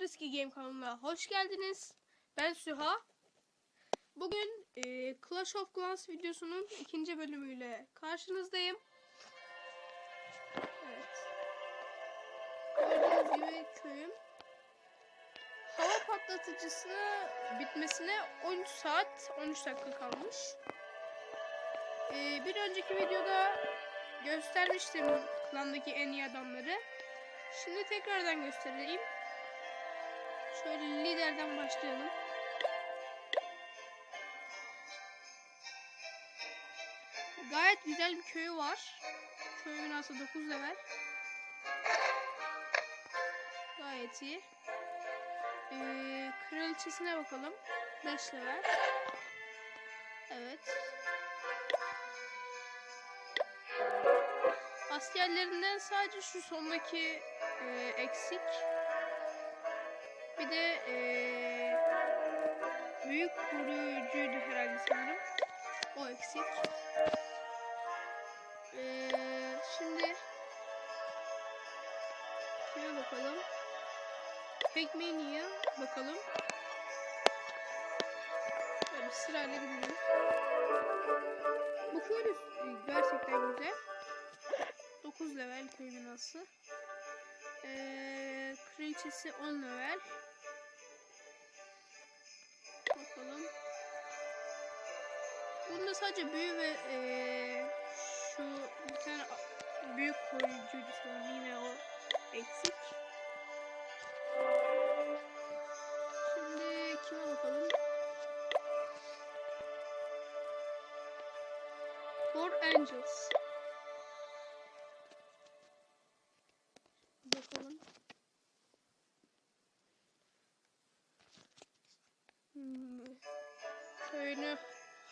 Riski Game kanalına hoş geldiniz. Ben Süha. Bugün e, Clash of Clans videosunun ikinci bölümüyle karşınızdayım. Evet. Gördüğünüz gibi köyüm. Hava patlatıcısına bitmesine 13 saat 13 dakika kalmış. E, bir önceki videoda göstermiştim klandaki en iyi adamları. Şimdi tekrardan göstereyim. Şöyle liderden başlayalım. Gayet güzel bir köyü var. Köy binası 9 level. Gayet iyi. Ee, kraliçesine bakalım. 5 level. Evet. Askerlerinden sadece şu sondaki e, eksik. Bir de e, büyük koruyucuydu herhalde sanırım. O eksik. E, şimdi kime bakalım? Pekmania'ya bakalım. Böyle sırayla gidelim. Bu köy gerçekten güzel. 9 level köy binası. Ee, kraliçesi 10 level. Bakalım. Bunda sadece büyü ve ee, şu bir tane büyük koruyucuydu sanırım yine o eksik. Şimdi kime bakalım? Four Angels. Köyünü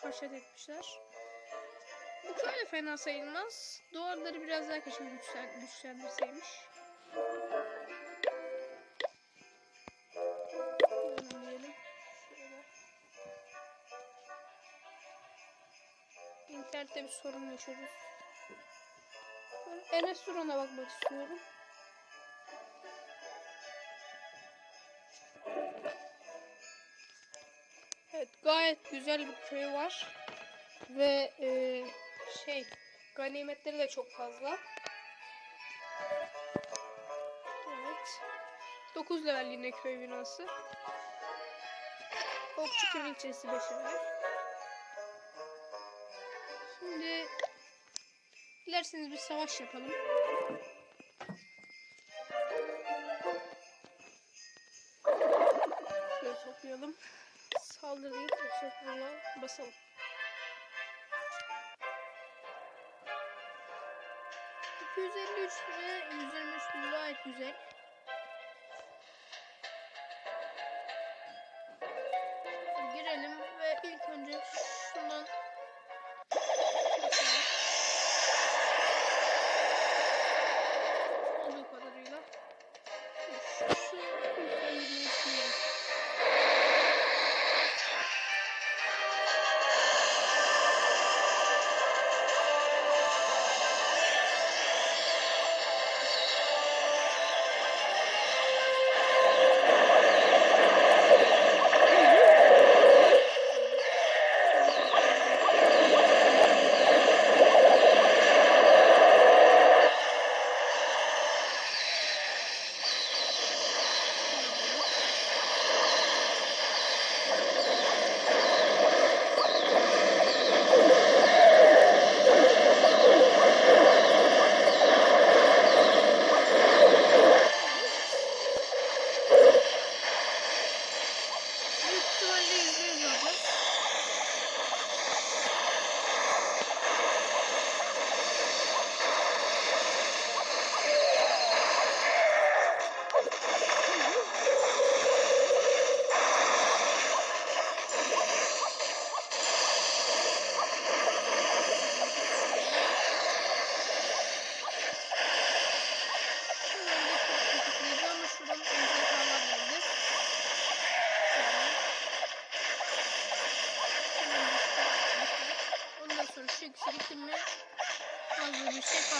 haşet etmişler. Bu köy de fena sayılmaz. Duvarları biraz daha keşke güçlen, güçlendirseymiş. İnternette bir sorun yaşıyoruz. Enes Duran'a bakmak istiyorum. Evet gayet güzel bir köy var. Ve e, şey ganimetleri de çok fazla. Evet. 9 level yine köy binası. Okçu kraliçesi 5 level. Şimdi dilerseniz bir savaş yapalım. Şöyle toplayalım. Saldırıyı fırsatına basalım. ...253 ve 123 bin gayet güzel. Girelim ve ilk önce şundan...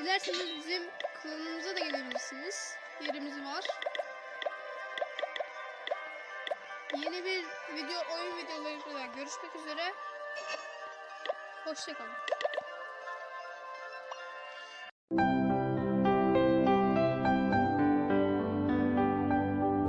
dilerseniz bizim klanımıza da gelebilirsiniz. Yerimiz var. Yeni bir video, oyun videolarıyla görüşmek üzere. Hoşçakalın.